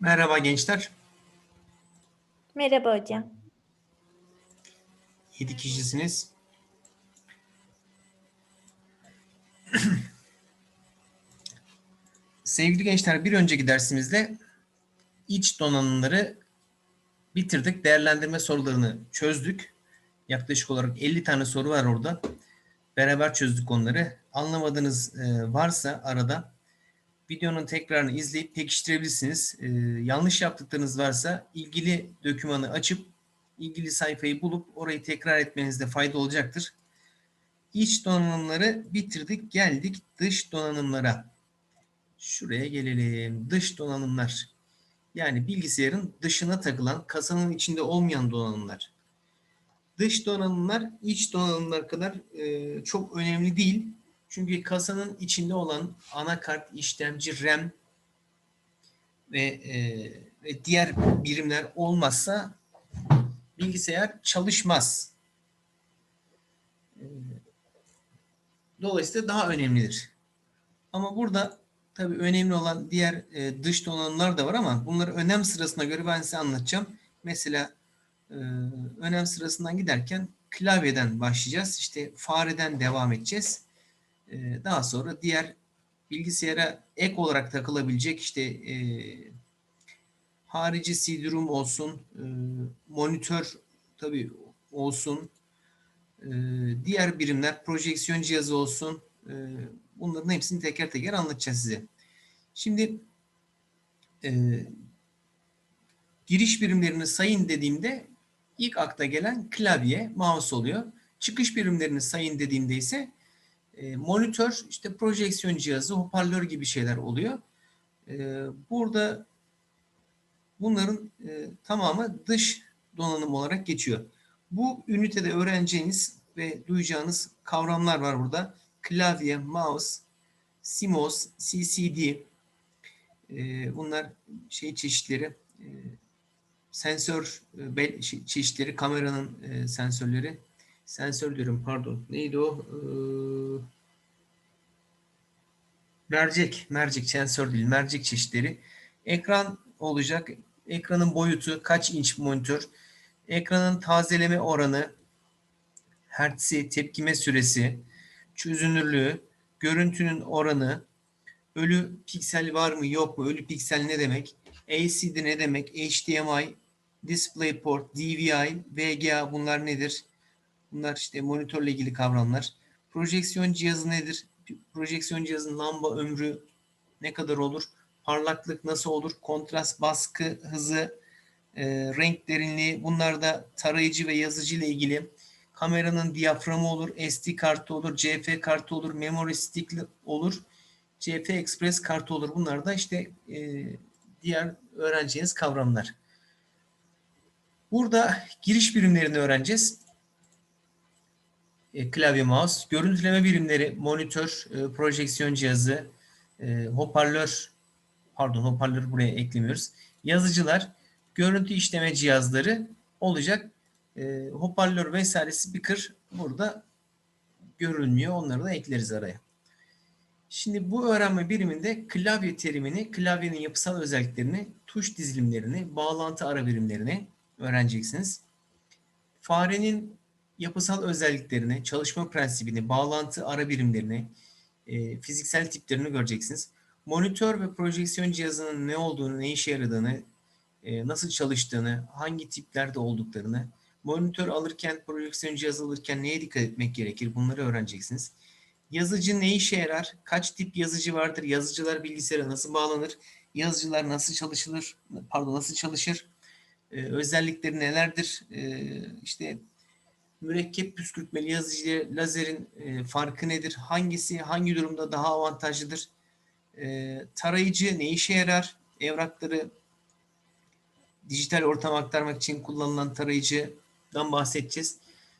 Merhaba gençler. Merhaba hocam. 7 kişisiniz. Sevgili gençler bir önceki dersimizde iç donanımları bitirdik. Değerlendirme sorularını çözdük. Yaklaşık olarak 50 tane soru var orada. Beraber çözdük onları. Anlamadığınız e, varsa arada videonun tekrarını izleyip pekiştirebilirsiniz. E, yanlış yaptıklarınız varsa ilgili dokümanı açıp ilgili sayfayı bulup orayı tekrar etmenizde fayda olacaktır. İç donanımları bitirdik. Geldik dış donanımlara. Şuraya gelelim. Dış donanımlar. Yani bilgisayarın dışına takılan, kasanın içinde olmayan donanımlar. Dış donanımlar iç donanımlar kadar e, çok önemli değil. Çünkü kasanın içinde olan anakart, işlemci, RAM ve, e, ve diğer birimler olmazsa bilgisayar çalışmaz. E, Dolayısıyla daha önemlidir. Ama burada tabii önemli olan diğer e, dış donanımlar da var ama bunları önem sırasına göre ben size anlatacağım. Mesela e, önem sırasından giderken klavyeden başlayacağız. İşte fareden devam edeceğiz. E, daha sonra diğer bilgisayara ek olarak takılabilecek işte e, harici CD-ROM olsun, e, monitör tabii olsun, e, diğer birimler, projeksiyon cihazı olsun, e, bunların hepsini teker teker anlatacağız size. Şimdi e, giriş birimlerini sayın dediğimde ilk akla gelen klavye, mouse oluyor. Çıkış birimlerini sayın dediğimde ise e, monitör, işte projeksiyon cihazı, hoparlör gibi şeyler oluyor. E, burada bunların e, tamamı dış donanım olarak geçiyor. Bu ünitede öğreneceğiniz ve duyacağınız kavramlar var burada. Klavye, mouse, CMOS, CCD, e, bunlar şey çeşitleri, sensör şey- çeşitleri, kameranın sensörleri. Sensör diyorum pardon. Neydi o? E, mercek, mercek sensör değil, mercek çeşitleri. Ekran olacak. Ekranın boyutu, kaç inç monitör, ekranın tazeleme oranı, hertzi, tepkime süresi, çözünürlüğü, görüntünün oranı, ölü piksel var mı yok mu, ölü piksel ne demek, LCD ne demek, HDMI, DisplayPort, DVI, VGA bunlar nedir? Bunlar işte monitörle ilgili kavramlar. Projeksiyon cihazı nedir? Projeksiyon cihazının lamba ömrü ne kadar olur? Parlaklık nasıl olur? Kontrast, baskı, hızı, e, renk derinliği bunlar da tarayıcı ve yazıcı ile ilgili. Kameranın diyaframı olur, SD kartı olur, CF kartı olur, memory stick olur, CF Express kartı olur. Bunlar da işte e, diğer öğreneceğiniz kavramlar. Burada giriş birimlerini öğreneceğiz. E, klavye, mouse, görüntüleme birimleri, monitör, e, projeksiyon cihazı, e, hoparlör, pardon hoparlörü buraya eklemiyoruz. Yazıcılar, görüntü işleme cihazları olacak. E, hoparlör vesaire speaker burada görülmüyor. Onları da ekleriz araya. Şimdi bu öğrenme biriminde klavye terimini, klavyenin yapısal özelliklerini, tuş dizilimlerini, bağlantı ara birimlerini öğreneceksiniz. Farenin yapısal özelliklerini, çalışma prensibini, bağlantı ara birimlerini, e, fiziksel tiplerini göreceksiniz. Monitör ve projeksiyon cihazının ne olduğunu, ne işe yaradığını, e, nasıl çalıştığını, hangi tiplerde olduklarını, monitör alırken, projeksiyon cihazı alırken neye dikkat etmek gerekir bunları öğreneceksiniz. Yazıcı ne işe yarar? Kaç tip yazıcı vardır? Yazıcılar bilgisayara nasıl bağlanır? Yazıcılar nasıl çalışılır? Pardon nasıl çalışır? Ee, özellikleri nelerdir? Ee, işte mürekkep püskürtmeli yazıcı lazerin e, farkı nedir? Hangisi hangi durumda daha avantajlıdır? Ee, tarayıcı ne işe yarar? Evrakları dijital ortama aktarmak için kullanılan tarayıcıdan bahsedeceğiz.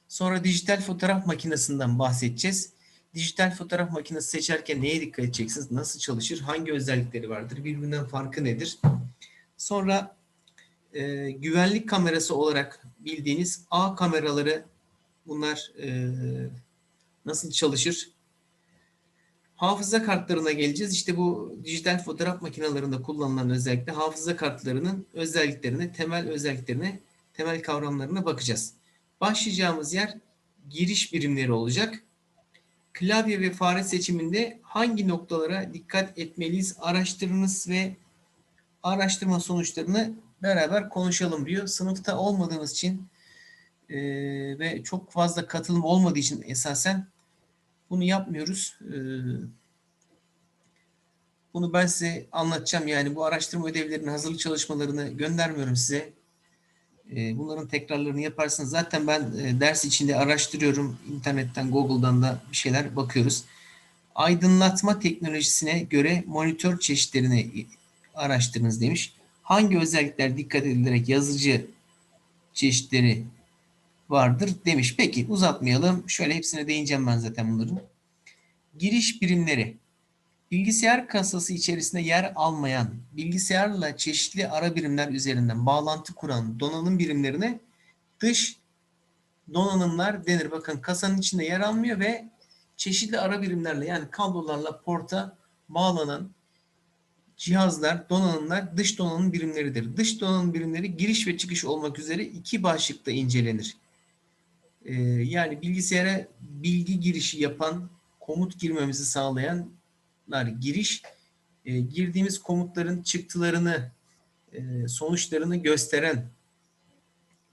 Sonra dijital fotoğraf makinesinden bahsedeceğiz. Dijital fotoğraf makinesi seçerken neye dikkat edeceksiniz? Nasıl çalışır? Hangi özellikleri vardır? Birbirinden farkı nedir? Sonra e, güvenlik kamerası olarak bildiğiniz A kameraları bunlar e, nasıl çalışır? Hafıza kartlarına geleceğiz. İşte bu dijital fotoğraf makinelerinde kullanılan özellikle hafıza kartlarının özelliklerine, temel özelliklerine, temel kavramlarına bakacağız. Başlayacağımız yer giriş birimleri olacak. Klavye ve fare seçiminde hangi noktalara dikkat etmeliyiz? Araştırınız ve araştırma sonuçlarını beraber konuşalım diyor. Sınıfta olmadığımız için e, ve çok fazla katılım olmadığı için esasen bunu yapmıyoruz. E, bunu ben size anlatacağım. Yani bu araştırma ödevlerinin hazırlık çalışmalarını göndermiyorum size. E, bunların tekrarlarını yaparsınız. Zaten ben e, ders içinde araştırıyorum. İnternetten, Google'dan da bir şeyler bakıyoruz. Aydınlatma teknolojisine göre monitör çeşitlerini araştırınız demiş. Hangi özellikler dikkat edilerek yazıcı çeşitleri vardır demiş. Peki uzatmayalım. Şöyle hepsine değineceğim ben zaten bunların. Giriş birimleri. Bilgisayar kasası içerisinde yer almayan, bilgisayarla çeşitli ara birimler üzerinden bağlantı kuran donanım birimlerine dış donanımlar denir. Bakın kasanın içinde yer almıyor ve çeşitli ara birimlerle yani kablolarla porta bağlanan cihazlar, donanımlar dış donanım birimleridir. Dış donanım birimleri giriş ve çıkış olmak üzere iki başlıkta incelenir. Ee, yani bilgisayara bilgi girişi yapan, komut girmemizi sağlayanlar giriş, e, girdiğimiz komutların çıktılarını, e, sonuçlarını gösteren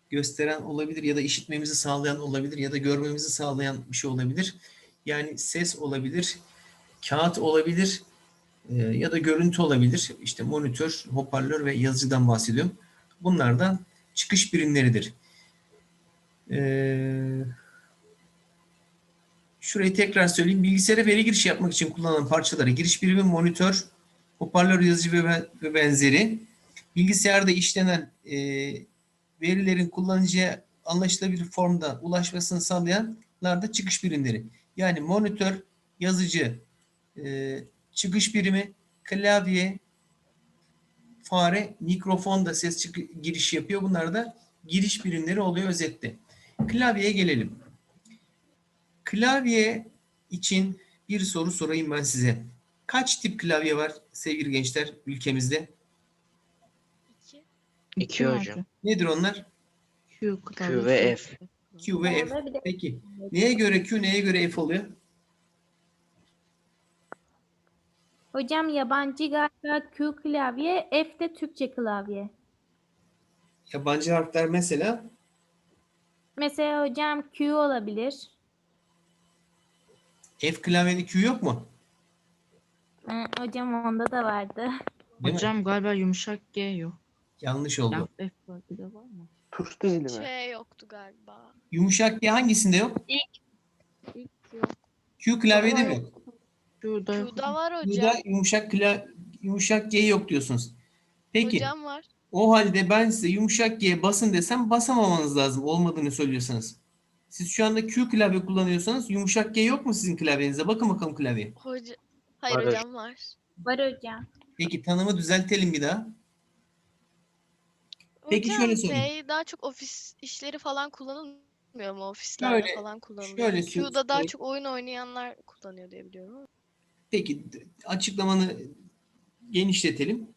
gösteren olabilir ya da işitmemizi sağlayan olabilir ya da görmemizi sağlayan bir şey olabilir. Yani ses olabilir, kağıt olabilir e, ya da görüntü olabilir. İşte monitör, hoparlör ve yazıcıdan bahsediyorum. Bunlardan çıkış birimleridir. Ee, şurayı tekrar söyleyeyim. Bilgisayara veri girişi yapmak için kullanılan parçalara giriş birimi monitör, hoparlör, yazıcı ve, ben- ve benzeri. Bilgisayarda işlenen e, verilerin kullanıcıya anlaşılabilir formda ulaşmasını sağlayanlar da çıkış birimleri. Yani monitör, yazıcı, e, çıkış birimi, klavye, fare, mikrofon da ses çıkı- giriş yapıyor. Bunlar da giriş birimleri oluyor özetle. Klavyeye gelelim. Klavye için bir soru sorayım ben size. Kaç tip klavye var sevgili gençler ülkemizde? İki. İki hocam. Nedir onlar? Q Q, ve F. Q ve F. Peki. Neye göre Q, neye göre F oluyor? hocam yabancı galiba Q klavye, F de Türkçe klavye. Yabancı harfler mesela Mesela hocam Q olabilir. F klavyede Q yok mu? Hı, hocam onda da vardı. Değil mi? Hocam galiba yumuşak G yok. Yanlış oldu. Ya F var bir de var mı? Tuş dizili mi? Şey yoktu galiba. Yumuşak G hangisinde yok? İlk yok. Q klavyede mi yok? Şurada yok. Q'da var hocam. Burada yumuşak kla yumuşak G yok diyorsunuz. Peki Hocam var. O halde ben size yumuşak G basın desem basamamanız lazım olmadığını söylüyorsanız. Siz şu anda Q klavye kullanıyorsanız yumuşak G yok mu sizin klavyenizde? Bakın bakalım klavye. Hoca... Hayır Var hocam var. Var hocam. Peki tanımı düzeltelim bir daha. Peki hocam, şöyle sorayım. P daha çok ofis işleri falan kullanılmıyor mu? Ofislerde Şöyle- falan kullanılıyor. şöyle Q'da daha çok oyun oynayanlar kullanıyor diye biliyorum. Peki açıklamanı genişletelim.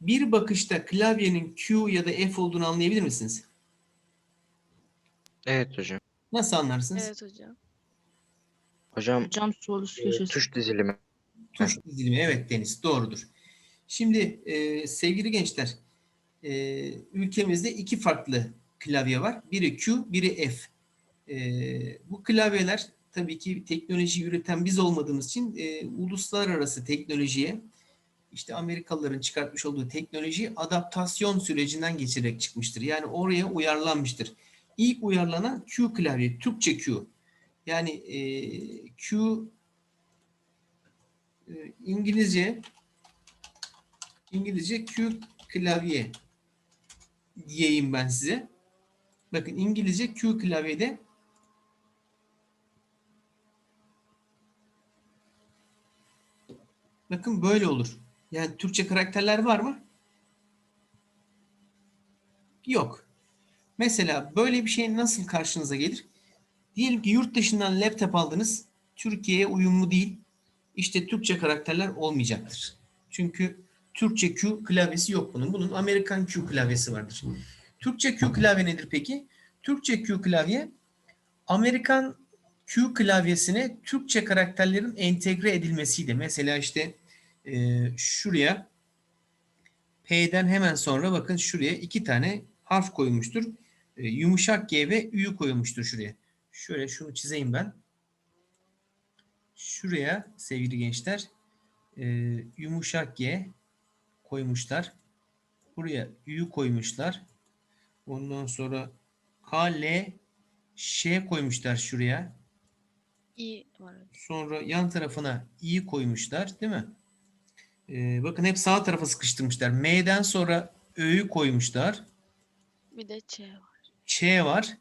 Bir bakışta klavyenin Q ya da F olduğunu anlayabilir misiniz? Evet hocam. Nasıl anlarsınız? Evet hocam. Hocam Hocam sol üst e, köşesi. tuş dizilimi. Tuş dizilimi. Evet Deniz doğrudur. Şimdi e, sevgili gençler e, ülkemizde iki farklı klavye var. Biri Q, biri F. E, bu klavyeler tabii ki teknoloji üreten biz olmadığımız için e, uluslararası teknolojiye işte Amerikalıların çıkartmış olduğu teknoloji adaptasyon sürecinden geçerek çıkmıştır. Yani oraya uyarlanmıştır. İlk uyarlanan Q klavye, Türkçe Q. Yani e, Q e, İngilizce İngilizce Q klavye diyeyim ben size. Bakın İngilizce Q klavyede bakın böyle olur. Yani Türkçe karakterler var mı? Yok. Mesela böyle bir şey nasıl karşınıza gelir? Diyelim ki yurt dışından laptop aldınız. Türkiye'ye uyumlu değil. işte Türkçe karakterler olmayacaktır. Çünkü Türkçe Q klavyesi yok bunun. Bunun Amerikan Q klavyesi vardır. Türkçe Q klavye nedir peki? Türkçe Q klavye Amerikan Q klavyesine Türkçe karakterlerin entegre edilmesiydi. Mesela işte e, şuraya P'den hemen sonra bakın şuraya iki tane harf koymuştur. E, yumuşak G ve Ü koymuştur şuraya. Şöyle şunu çizeyim ben. Şuraya sevgili gençler e, yumuşak G koymuşlar. Buraya Ü koymuşlar. Ondan sonra K, L, Ş koymuşlar şuraya. İyi var. Sonra yan tarafına i koymuşlar değil mi? Ee, bakın hep sağ tarafa sıkıştırmışlar. M'den sonra ö'yü koymuşlar. Bir de Ç var. Ç var.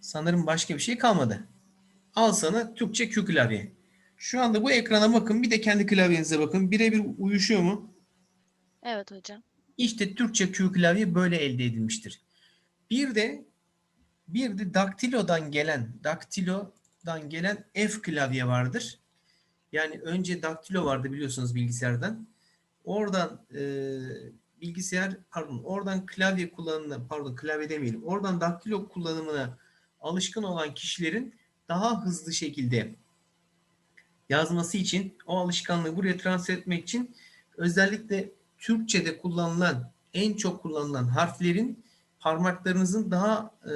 Sanırım başka bir şey kalmadı. Al sana Türkçe Q klavye. Şu anda bu ekrana bakın. Bir de kendi klavyenize bakın. Birebir uyuşuyor mu? Evet hocam. İşte Türkçe Q klavye böyle elde edilmiştir. Bir de bir de daktilodan gelen daktilodan gelen F klavye vardır. Yani önce daktilo vardı biliyorsunuz bilgisayardan. Oradan e, bilgisayar pardon oradan klavye kullanımına pardon klavye demeyelim. Oradan daktilo kullanımına alışkın olan kişilerin daha hızlı şekilde yazması için o alışkanlığı buraya transfer etmek için özellikle Türkçe'de kullanılan en çok kullanılan harflerin parmaklarınızın daha e,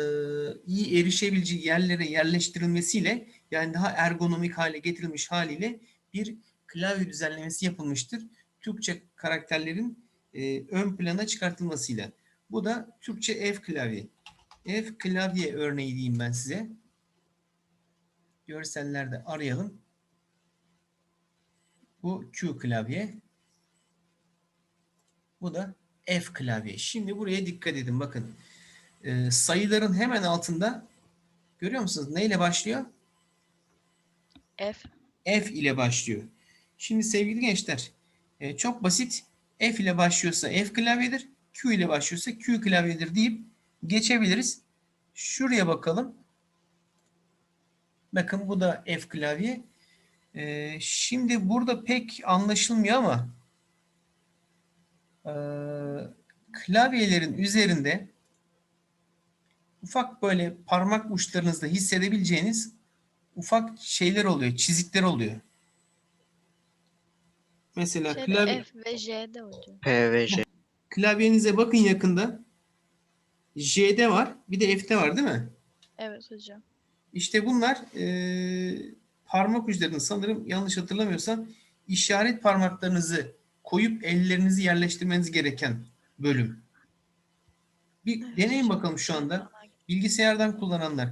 iyi erişebileceği yerlere yerleştirilmesiyle yani daha ergonomik hale getirilmiş haliyle bir klavye düzenlemesi yapılmıştır. Türkçe karakterlerin e, ön plana çıkartılmasıyla. Bu da Türkçe F klavye. F klavye örneği diyeyim ben size. Görsellerde arayalım. Bu Q klavye. Bu da F klavye. Şimdi buraya dikkat edin. Bakın Ee, sayıların hemen altında görüyor musunuz? Neyle başlıyor? F. F ile başlıyor. Şimdi sevgili gençler e, çok basit. F ile başlıyorsa F klavyedir. Q ile başlıyorsa Q klavyedir deyip geçebiliriz. Şuraya bakalım. Bakın bu da F klavye. E, şimdi burada pek anlaşılmıyor ama e, klavyelerin üzerinde ufak böyle parmak uçlarınızda hissedebileceğiniz ufak şeyler oluyor, çizikler oluyor. Mesela Şeyde klavye, F ve J'de hocam. P ve J. klavyenize bakın yakında. J'de var, bir de F'te var değil mi? Evet hocam. İşte bunlar eee, parmak uçlarını sanırım yanlış hatırlamıyorsam işaret parmaklarınızı koyup ellerinizi yerleştirmeniz gereken bölüm. Bir Evet deneyin bakalım şu anda. Bilgisayardan kullananlar.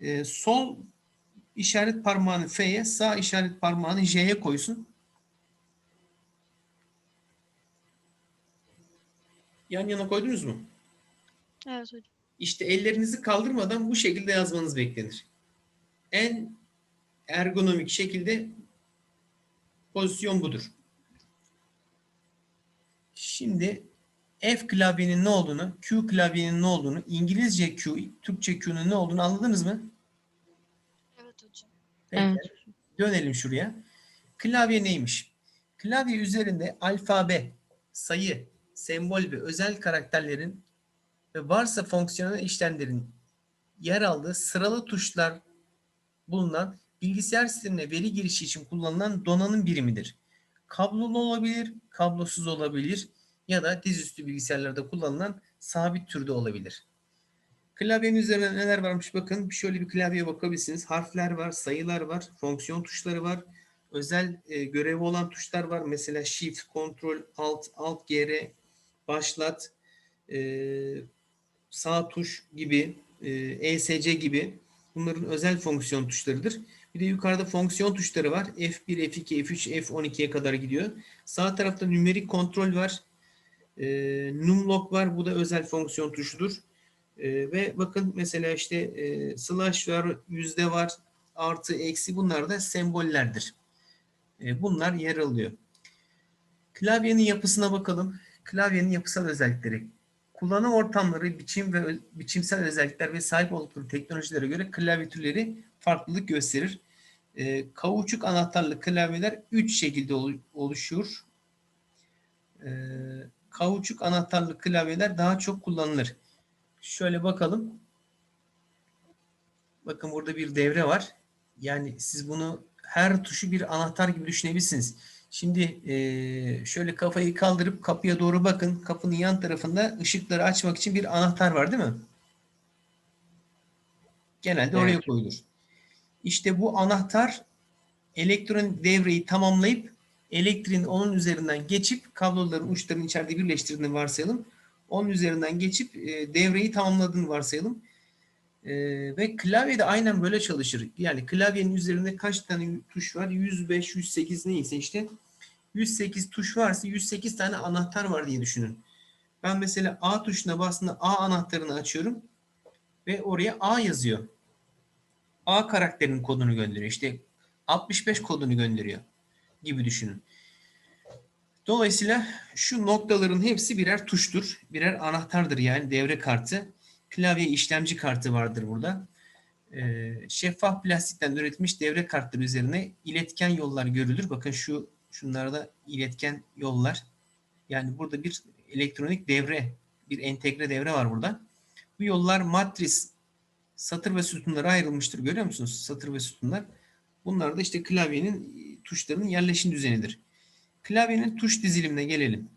Eee, sol işaret parmağını F'ye, sağ işaret parmağını J'ye koysun. Yan yana koydunuz mu? Evet hocam. İşte ellerinizi kaldırmadan bu şekilde yazmanız beklenir. En ergonomik şekilde pozisyon budur. Şimdi F klavyenin ne olduğunu, Q klavyenin ne olduğunu, İngilizce Q, Türkçe Q'nun ne olduğunu anladınız mı? Evet hocam. Peki. Evet. Dönelim şuraya. Klavye neymiş? Klavye üzerinde alfabe, sayı, sembol ve özel karakterlerin ve varsa fonksiyonel işlemlerin yer aldığı sıralı tuşlar bulunan bilgisayar sistemine veri girişi için kullanılan donanım birimidir. Kablolu olabilir, kablosuz olabilir ya da dizüstü bilgisayarlarda kullanılan sabit türde olabilir. Klavyenin üzerinde neler varmış bakın. Şöyle bir klavyeye bakabilirsiniz. Harfler var, sayılar var, fonksiyon tuşları var. Özel e, görevi olan tuşlar var. Mesela Shift, Ctrl, Alt, Alt, GR, Başlat, e, sağ tuş gibi, e, ESC gibi bunların özel fonksiyon tuşlarıdır. Bir de yukarıda fonksiyon tuşları var. F1, F2, F3, F12'ye kadar gidiyor. Sağ tarafta nümerik kontrol var. E, numlock var. Bu da özel fonksiyon tuşudur. E, ve bakın mesela işte e, slash var, yüzde var, artı, eksi bunlar da sembollerdir. E, bunlar yer alıyor. Klavyenin yapısına bakalım. Klavyenin yapısal özellikleri. Kullanım ortamları, biçim ve biçimsel özellikler ve sahip oldukları teknolojilere göre klavye türleri farklılık gösterir. E, kauçuk anahtarlı klavyeler 3 şekilde olu- oluşur. E, kauçuk anahtarlı klavyeler daha çok kullanılır. Şöyle bakalım. Bakın burada bir devre var. Yani siz bunu her tuşu bir anahtar gibi düşünebilirsiniz. Şimdi eee, şöyle kafayı kaldırıp kapıya doğru bakın. Kapının yan tarafında ışıkları açmak için bir anahtar var değil mi? Genelde oraya Evet. koyulur. İşte bu anahtar elektronik devreyi tamamlayıp elektriğin onun üzerinden geçip kabloların uçlarını içeride birleştirdiğini varsayalım. Onun üzerinden geçip e, devreyi tamamladığını varsayalım. E, ve klavye de aynen böyle çalışır. Yani klavyenin üzerinde kaç tane tuş var? 105, 108 neyse işte 108 tuş varsa 108 tane anahtar var diye düşünün. Ben mesela A tuşuna bastığımda A anahtarını açıyorum ve oraya A yazıyor. A karakterinin kodunu gönderiyor. İşte 65 kodunu gönderiyor gibi düşünün. Dolayısıyla şu noktaların hepsi birer tuştur. Birer anahtardır yani devre kartı. Klavye işlemci kartı vardır burada. Ee, şeffaf plastikten üretilmiş devre kartları üzerine iletken yollar görülür. Bakın şu şunlarda iletken yollar. Yani burada bir elektronik devre, bir entegre devre var burada. Bu yollar matris, satır ve sütunlara ayrılmıştır. Görüyor musunuz? Satır ve sütunlar. Bunlar da işte klavyenin tuşlarının yerleşim düzenidir. Klavyenin tuş dizilimine gelelim.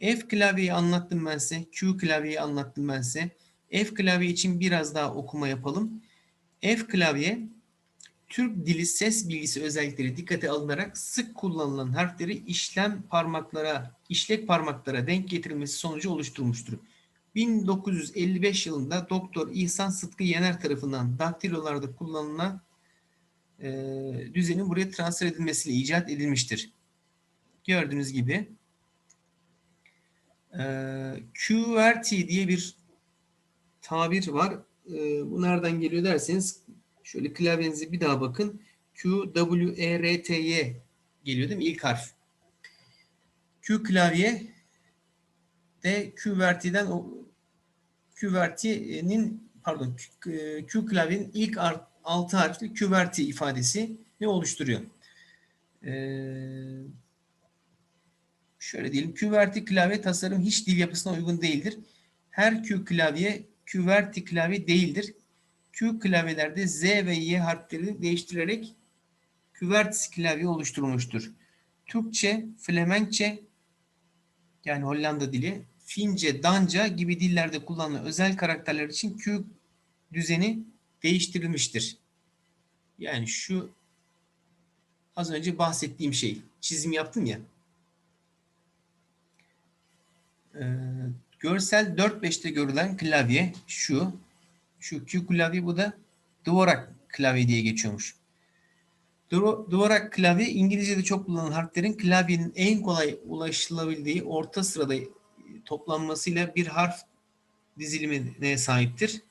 F klavyeyi anlattım ben size. Q klavyeyi anlattım ben size. F klavye için biraz daha okuma yapalım. F klavye Türk dili ses bilgisi özellikleri dikkate alınarak sık kullanılan harfleri işlem parmaklara, işlek parmaklara denk getirilmesi sonucu oluşturmuştur. 1955 yılında Doktor İhsan Sıtkı Yener tarafından daktilolarda kullanılan e, düzenin buraya transfer edilmesiyle icat edilmiştir. Gördüğünüz gibi ee, e, QRT diye bir tabir var. E, bu nereden geliyor derseniz şöyle klavyenizi bir daha bakın. Q, W, E, geliyor değil mi? İlk harf. Q klavye de QWERTY'den o pardon e, Q, klavyenin ilk art, 6 harfli küverti ifadesi ne oluşturuyor? Ee, şöyle diyelim. Küverti klavye tasarım hiç dil yapısına uygun değildir. Her Q klavye küverti klavye değildir. Q klavyelerde Z ve Y harfleri değiştirerek küvertis klavye oluşturulmuştur. Türkçe, Flemenkçe yani Hollanda dili, Fince, Danca gibi dillerde kullanılan özel karakterler için Q düzeni değiştirilmiştir. Yani şu az önce bahsettiğim şey. Çizim yaptım ya. Ee, görsel 4-5'te görülen klavye şu. Şu Q klavye bu da Dvorak klavye diye geçiyormuş. Dvo- Dvorak klavye İngilizce'de çok kullanılan harflerin klavyenin en kolay ulaşılabildiği orta sırada toplanmasıyla bir harf dizilimine sahiptir.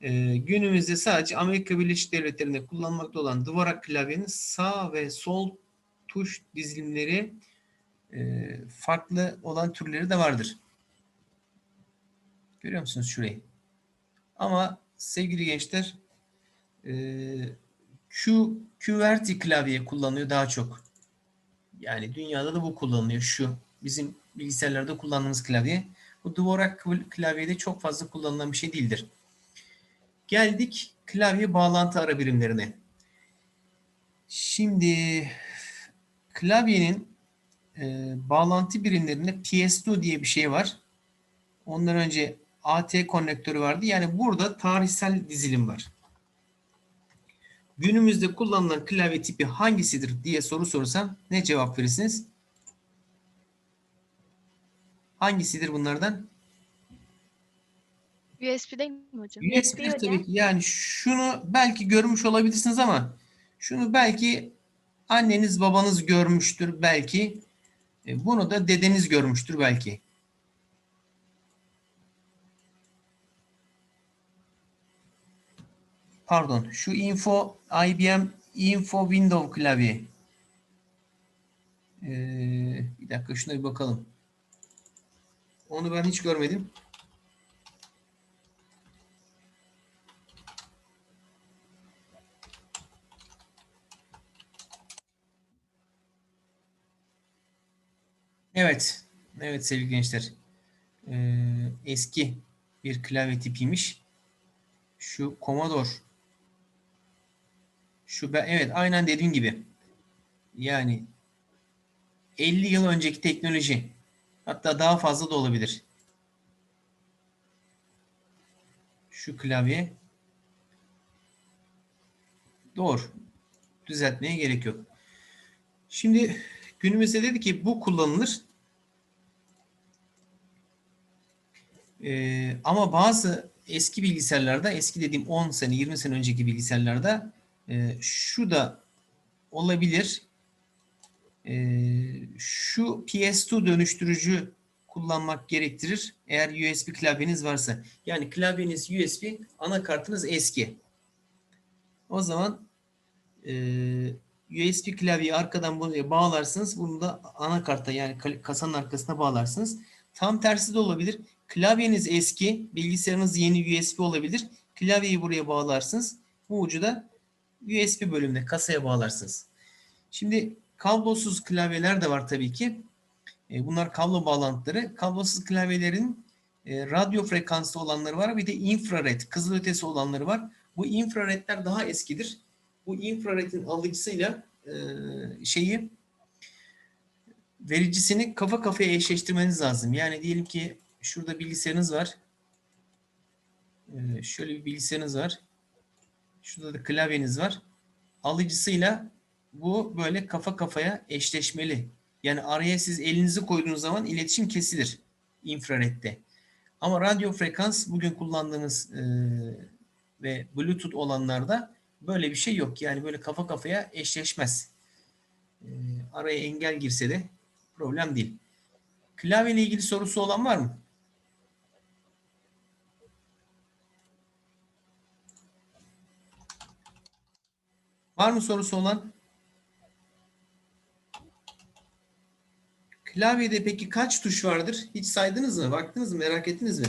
Ee, günümüzde sadece Amerika Birleşik Devletleri'nde kullanılmakta olan Dvorak klavyenin sağ ve sol tuş dizilimleri e, farklı olan türleri de vardır. Görüyor musunuz şurayı? Ama sevgili gençler e, Q, QWERTY klavye kullanılıyor daha çok. Yani dünyada da bu kullanılıyor. Şu bizim bilgisayarlarda kullandığımız klavye. Bu Dvorak klavyede çok fazla kullanılan bir şey değildir. Geldik klavye bağlantı ara birimlerine. Şimdi klavyenin e, bağlantı birimlerinde PS2 diye bir şey var. Ondan önce AT konnektörü vardı. Yani burada tarihsel dizilim var. Günümüzde kullanılan klavye tipi hangisidir diye soru sorsam ne cevap verirsiniz? Hangisidir bunlardan? USB değil mi hocam? USB hocam. tabii ki. Yani şunu belki görmüş olabilirsiniz ama şunu belki anneniz babanız görmüştür belki. E, Bunu da dedeniz görmüştür belki. Pardon. Şu info IBM info window klavye. Ee, bir dakika şuna bir bakalım. Onu ben hiç görmedim. Evet. Evet sevgili gençler. Ee, eski bir klavye tipiymiş. Şu Commodore. Şu ben evet aynen dediğim gibi. Yani 50 yıl önceki teknoloji. Hatta daha fazla da olabilir. Şu klavye. Doğru. Düzeltmeye gerek yok. Şimdi günümüzde dedi ki bu kullanılır. Ee, ama bazı eski bilgisayarlarda, eski dediğim 10 sene, 20 sene önceki bilgisayarlarda e, şu da olabilir. Ee, şu PS2 dönüştürücü kullanmak gerektirir. Eğer USB klavyeniz varsa. Yani klavyeniz USB, anakartınız eski. O zaman e, USB klavyeyi arkadan buraya bağlarsınız. Bunu da anakarta yani kasanın arkasına bağlarsınız. Tam tersi de olabilir. Klavyeniz eski, bilgisayarınız yeni USB olabilir. Klavyeyi buraya bağlarsınız. Bu ucu da USB bölümüne, kasaya bağlarsınız. Şimdi kablosuz klavyeler de var tabii ki. E, bunlar kablo bağlantıları. Kablosuz klavyelerin e, radyo frekanslı olanları var. Bir de infrared, kızılötesi olanları var. Bu infraredler daha eskidir. Bu infraredin alıcısıyla e, şeyi vericisini kafa kafaya eşleştirmeniz lazım. Yani diyelim ki şurada bilgisayarınız var. E, şöyle bir bilgisayarınız var. Şurada da klavyeniz var. Alıcısıyla bu böyle kafa kafaya eşleşmeli. Yani araya siz elinizi koyduğunuz zaman iletişim kesilir infraredde. Ama radyo frekans bugün kullandığımız e, ve Bluetooth olanlarda böyle bir şey yok. Yani böyle kafa kafaya eşleşmez. E, araya engel girse de problem değil. Klavye ile ilgili sorusu olan var mı? Var mı sorusu olan? Klavyede peki kaç tuş vardır? Hiç saydınız mı? Baktınız mı? Merak ettiniz mi?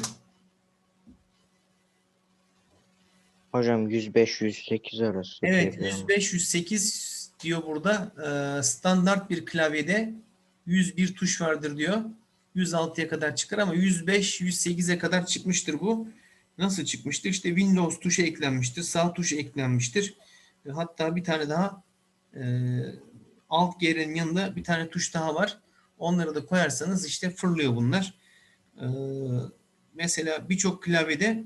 Hocam 105-108 arası. Evet, biliyorum. 105 108 diyor burada. Ee, standart bir klavyede 101 tuş vardır diyor. 106'ya kadar çıkar ama 105 108'e kadar çıkmıştır bu. Nasıl çıkmıştır? İşte Windows tuşu eklenmiştir, sağ tuş eklenmiştir. Ve Hatta bir tane daha e, alt G'nin yanında bir tane tuş daha var. Onları da koyarsanız işte fırlıyor bunlar. Ee, mesela birçok klavyede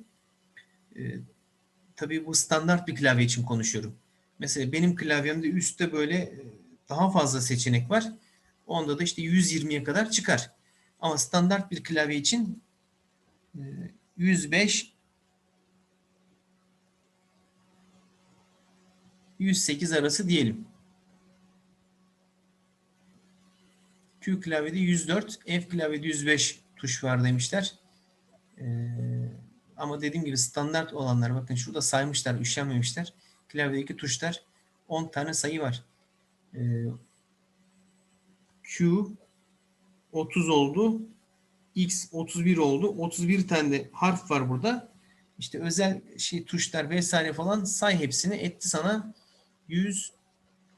e, tabii bu standart bir klavye için konuşuyorum. Mesela benim klavyemde üstte böyle e, daha fazla seçenek var. Onda da işte 120'ye kadar çıkar. Ama standart bir klavye için e, 105 108 arası diyelim. Q klavyede 104, F klavyede 105 tuş var demişler. Ee, ama dediğim gibi standart olanlar bakın şurada saymışlar, üşenmemişler. Klavyedeki tuşlar 10 tane sayı var. Ee, Q 30 oldu. X 31 oldu. 31 tane de harf var burada. İşte özel şey tuşlar vesaire falan say hepsini etti sana 100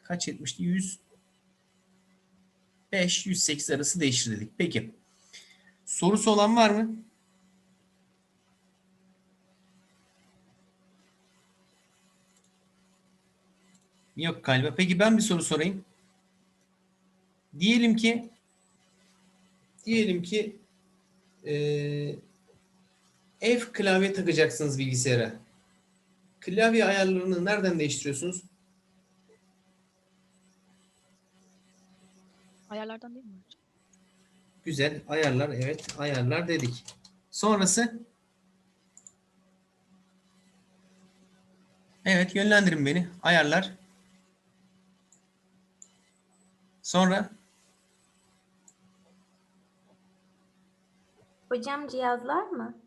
kaç etmişti? 100 5 108 arası değişir dedik. Peki. Sorusu olan var mı? Yok galiba. Peki ben bir soru sorayım. Diyelim ki diyelim ki eee F klavye takacaksınız bilgisayara. Klavye ayarlarını nereden değiştiriyorsunuz? Ayarlardan değil mi hocam? Güzel. Ayarlar. Evet. Ayarlar dedik. Sonrası? Evet. Yönlendirin beni. Ayarlar. Sonra? Hocam cihazlar mı?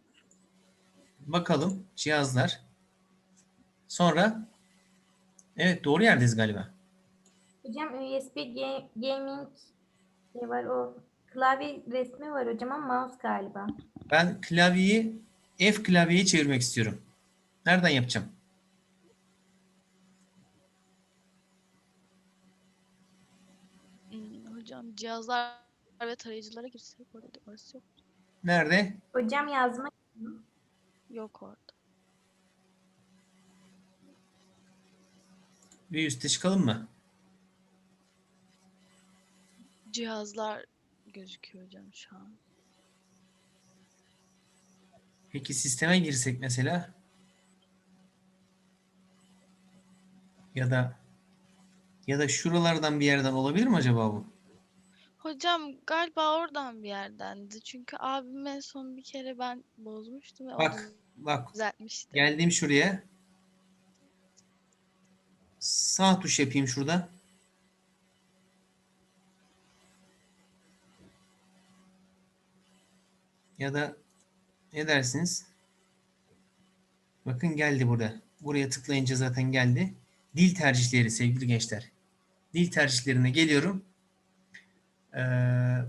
Bakalım. Cihazlar. Sonra? Evet. Doğru yerdeyiz galiba. Hocam USB ga- gaming şey var o klavye resmi var hocam ama mouse galiba. Ben klavyeyi F klavyeye çevirmek istiyorum. Nereden yapacağım? Hmm, hocam cihazlar ve tarayıcılara girsek orada orası yok. Nerede? Hocam yazma Yok orada. Bir üste çıkalım mı? Cihazlar gözüküyor hocam şu an. Peki sisteme girsek mesela ya da ya da şuralardan bir yerden olabilir mi acaba bu? Hocam galiba oradan bir yerdendi. Çünkü abim en son bir kere ben bozmuştum ve Bak bak düzeltmişti. geldim şuraya. Sağ tuş yapayım şurada. Ya da ne dersiniz? Bakın geldi burada. Buraya tıklayınca zaten geldi. Dil tercihleri sevgili gençler. Dil tercihlerine geliyorum. Ee,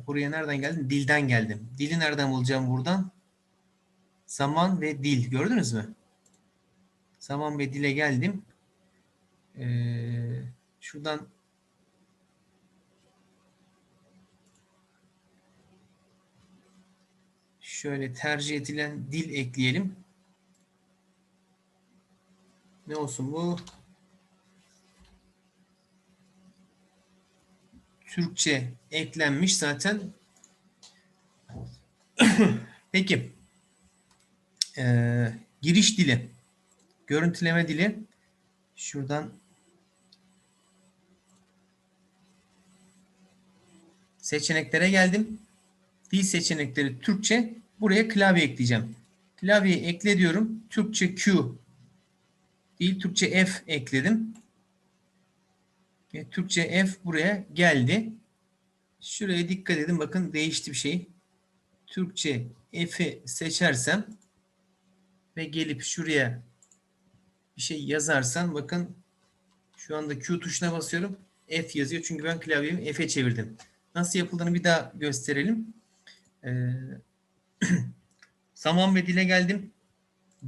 buraya nereden geldim? Dilden geldim. Dili nereden bulacağım buradan? Zaman ve dil. Gördünüz mü? Zaman ve dile geldim. Ee, şuradan şöyle tercih edilen dil ekleyelim. Ne olsun bu? Türkçe eklenmiş zaten. Peki. Ee, giriş dili. Görüntüleme dili. Şuradan seçeneklere geldim. Dil seçenekleri Türkçe. Buraya klavye ekleyeceğim. Klavyeyi ekle diyorum. Türkçe Q değil Türkçe F ekledim. Ve Türkçe F buraya geldi. Şuraya dikkat edin. Bakın değişti bir şey. Türkçe F'i seçersem ve gelip şuraya bir şey yazarsam bakın şu anda Q tuşuna basıyorum. F yazıyor. Çünkü ben klavyemi F'e çevirdim. Nasıl yapıldığını bir daha gösterelim. Ee, zaman ve dile geldim.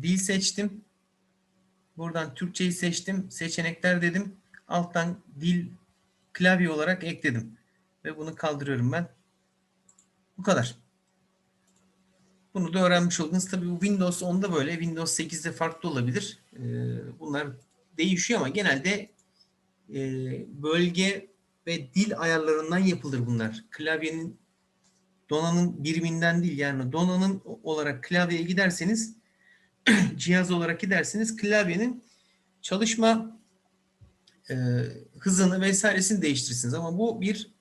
Dil seçtim. Buradan Türkçeyi seçtim. Seçenekler dedim. Alttan dil klavye olarak ekledim. Ve bunu kaldırıyorum ben. Bu kadar. Bunu da öğrenmiş oldunuz. Tabii bu Windows 10'da böyle. Windows 8'de farklı olabilir. Ee, bunlar değişiyor ama genelde e, bölge ve dil ayarlarından yapılır bunlar. Klavyenin donanım biriminden değil yani donanım olarak klavyeye giderseniz cihaz olarak giderseniz klavyenin çalışma e, hızını vesairesini değiştirirsiniz ama bu bir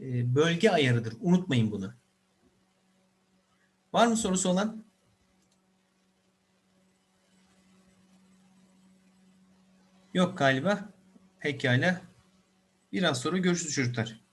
e, bölge ayarıdır. Unutmayın bunu. Var mı sorusu olan? Yok galiba. Pekala. Biraz sonra görüşürüz çocuklar.